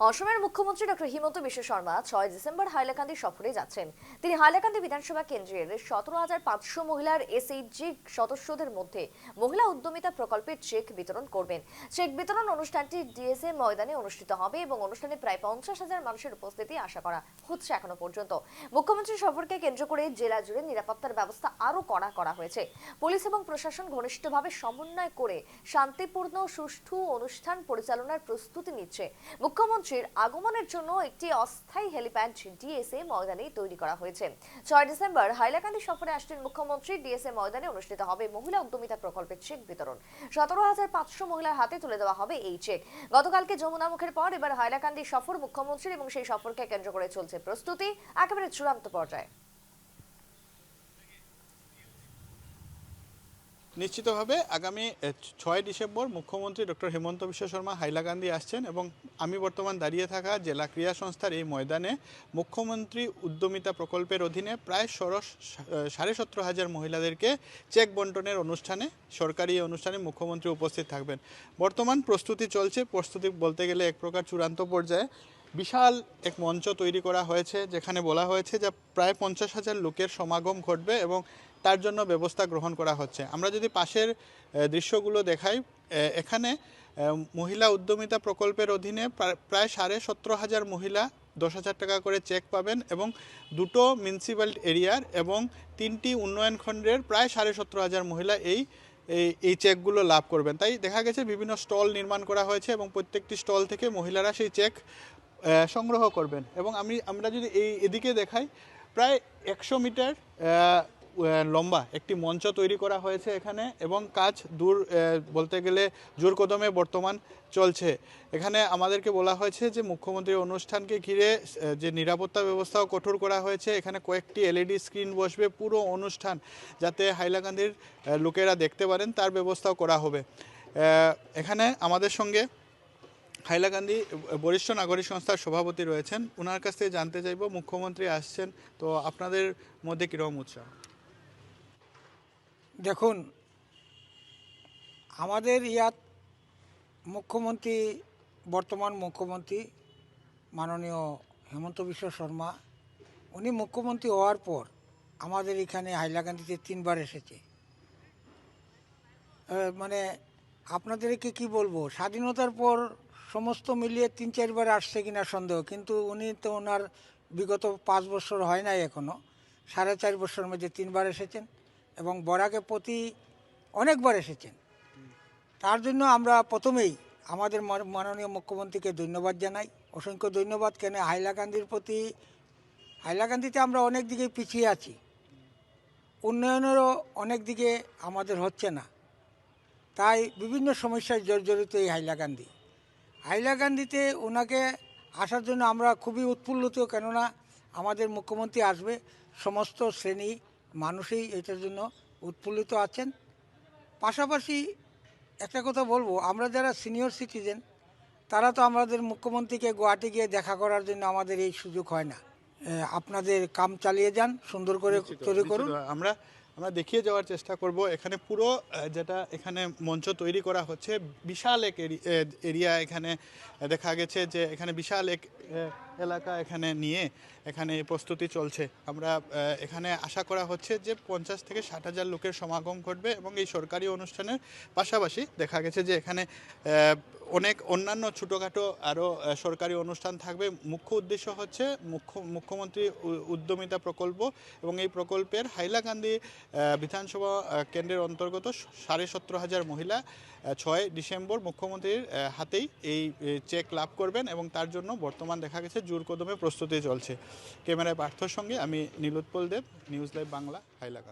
অসমের মুখ্যমন্ত্রী ডক্টর হিমন্ত বিশ্ব শর্মা ছয় ডিসেম্বর হাইলাকান্দি সফরে যাচ্ছেন। তিনি হাইলাকান্দি বিধানসভা কেন্দ্রের সতেরো হাজার পাঁচশো মহিলার এসএইচজি সদস্যদের মধ্যে মহিলা উদ্যমিতা প্রকল্পের চেক বিতরণ করবেন। চেক বিতরণ অনুষ্ঠানটি ডিএসএ ময়দানে অনুষ্ঠিত হবে এবং অনুষ্ঠানে প্রায় পঞ্চাশ হাজার মানুষের উপস্থিতি আশা করা হচ্ছে এখনও পর্যন্ত। মুখ্যমন্ত্রী সফরকে কেন্দ্র করে জেলা জুড়ে নিরাপত্তার ব্যবস্থা আরও কড়া করা হয়েছে। পুলিশ এবং প্রশাসন ঘনিষ্ঠভাবে সমন্বয় করে শান্তিপূর্ণ সুষ্ঠু অনুষ্ঠান পরিচালনার প্রস্তুতি নিচ্ছে। মুখ্যমন্ত্রীর আগমনের জন্য একটি অস্থায়ী হেলিপ্যাড ডিএসএ ময়দানে তৈরি করা হয়েছে। ছয় ডিসেম্বর হাইলাকান্দি সফরে আসছেন মুখ্যমন্ত্রী। ডিএসএ ময়দানে অনুষ্ঠিত হবে মহিলা উদ্যমিতা প্রকল্পের চেক বিতরণ। সতেরো হাজার পাঁচশো মহিলার হাতে তুলে দেওয়া হবে এই চেক। গতকালকে যমুনা মুখের পর এবার হাইলাকান্দি সফর মুখ্যমন্ত্রীর এবং সেই সফরকে কেন্দ্র করে চলছে প্রস্তুতি। একেবারে চূড়ান্ত পর্যায়ে। নিশ্চিতভাবে আগামী ছয় ডিসেম্বর মুখ্যমন্ত্রী ডক্টর হেমন্ত বিশ্ব শর্মা হাইলাকান্দি আসছেন এবং আমি বর্তমান দাঁড়িয়ে থাকা জেলা ক্রীড়া সংস্থার এই ময়দানে মুখ্যমন্ত্রী উদ্যমিতা প্রকল্পের অধীনে প্রায় সরস সাড়ে সতেরো হাজার মহিলাদেরকে চেক বন্টনের অনুষ্ঠানে, সরকারি অনুষ্ঠানে মুখ্যমন্ত্রী উপস্থিত থাকবেন। বর্তমান প্রস্তুতি চলছে, প্রস্তুতি বলতে গেলে এক প্রকার চূড়ান্ত পর্যায়ে। বিশাল এক মঞ্চ তৈরি করা হয়েছে, যেখানে বলা হয়েছে যে প্রায় পঞ্চাশ হাজার লোকের সমাগম ঘটবে এবং তার জন্য ব্যবস্থা গ্রহণ করা হচ্ছে। আমরা যদি পাশের দৃশ্যগুলো দেখাই এখানে মহিলা উদ্যমিতা প্রকল্পের অধীনে প্রা- প্রায় সাড়ে সতেরো হাজার মহিলা দশ হাজার টাকা করে চেক পাবেন এবং দুটো মিউনিসিপ্যাল এরিয়ার এবং তিনটি উন্নয়ন খণ্ডের প্রায় সাড়ে সতেরো হাজার মহিলা এই এই চেকগুলো লাভ করবেন। তাই দেখা গেছে বিভিন্ন স্টল নির্মাণ করা হয়েছে এবং প্রত্যেকটি স্টল থেকে মহিলারা সেই চেক সংগ্রহ করবেন। এবং আমি, আমরা যদি এই এদিকে দেখাই, প্রায় একশো মিটার লম্বা, একটি মঞ্চ তৈরি করা হয়েছে এখানে এবং কাজ দূর বলতে গেলে জোর কদমে বর্তমান চলছে। এখানে আমাদেরকে বলা হয়েছে যে মুখ্যমন্ত্রীর অনুষ্ঠানকে ঘিরে যে নিরাপত্তা ব্যবস্থাও কঠোর করা হয়েছে। এখানে কয়েকটি এলইডি স্ক্রিন বসবে পুরো অনুষ্ঠান যাতে হাইলাকান্দির লোকেরা দেখতে পারেন, তার ব্যবস্থাও করা হবে। এখানে আমাদের সঙ্গে হাইলাকান্দি বরিষ্ঠ নাগরিক সংস্থার সভাপতি রয়েছেন। ওনার কাছ থেকে জানতে চাইব, মুখ্যমন্ত্রী আসছেন, তো আপনাদের মধ্যে কীরকম উৎসাহ? দেখুন, আমাদের ইয়াত মুখ্যমন্ত্রী, বর্তমান মুখ্যমন্ত্রী মাননীয় হেমন্ত বিশ্ব শর্মা, উনি মুখ্যমন্ত্রী হওয়ার পর আমাদের এখানে হাইলাকান্দিতে তিনবার এসেছে। মানে আপনাদেরকে কি বলব, স্বাধীনতার পর সমস্ত মিলিয়ে তিন, চারবার আসছে কিনা সন্দেহ, কিন্তু উনি তো ওনার বিগত পাঁচ বছর হয় নাই এখনও, সাড়ে চার বছরের মধ্যে তিনবার এসেছেন। এবং বরাকে প্রতি অনেকবার এসেছেন। তার জন্য আমরা প্রথমেই আমাদের মান- মাননীয় মুখ্যমন্ত্রীকে ধন্যবাদ জানাই। অসংখ্য ধন্যবাদ। কেন হাইলাকান্দির প্রতি হাইলাকান্দিতে আমরা অনেক দিকে পিছিয়ে আছি। উন্নয়নেরও অনেক দিকে আমাদের হচ্ছে না। তাই বিভিন্ন সমস্যায় জর্জরিত এই হাইলাকান্দি হাইলাকান্দিতে ওনাকে আসার জন্য আমরা খুবই উৎফুল্লিত কেননা আমাদের মুখ্যমন্ত্রী আসবে, সমস্ত শ্রেণি মানুষই এটার জন্য উৎফুল্লিত আছেন। পাশাপাশি একটা কথা বলব আমরা যারা সিনিয়র সিটিজেন তারা তো আমাদের মুখ্যমন্ত্রীকে গুয়াহাটি গিয়ে দেখা করার জন্য আমাদের এই সুযোগ হয় না। আপনাদের কাম চালিয়ে যান সুন্দর করে তৈরি করুন। আমরা আমরা দেখিয়ে যাওয়ার চেষ্টা করব। এখানে পুরো যেটা এখানে মঞ্চ তৈরি করা হচ্ছে বিশাল এক এরি- এরিয়া এখানে দেখা গেছে যে এখানে বিশাল এক এলাকা এখানে নিয়ে এখানে প্রস্তুতি চলছে। আমরা এখানে আশা করা হচ্ছে যে পঞ্চাশ থেকে ষাট হাজার লোকের সমাগম ঘটবে এবং এই সরকারি অনুষ্ঠানের পাশাপাশি দেখা গেছে যে এখানে অনেক অন্যান্য ছোটোখাটো আরও সরকারি অনুষ্ঠান থাকবে। মুখ্য উদ্দেশ্য হচ্ছে মুখ্য, মুখ্যমন্ত্রী উদ্যমিতা প্রকল্প এবং এই প্রকল্পের হাইলাকান্দি বিধানসভা কেন্দ্রের অন্তর্গত সাড়ে সতেরো হাজার মহিলা ছয় ডিসেম্বর মুখ্যমন্ত্রীর হাতেই এই চেক লাভ করবেন এবং তার জন্য বর্তমান দেখা গেছে জোর কদমে প্রস্তুতি চলছে। ক্যামেরায় পার্থর সঙ্গে আমি নীলোৎপল দেব নিউজ লাইভ বাংলা হাইলাকান্দি।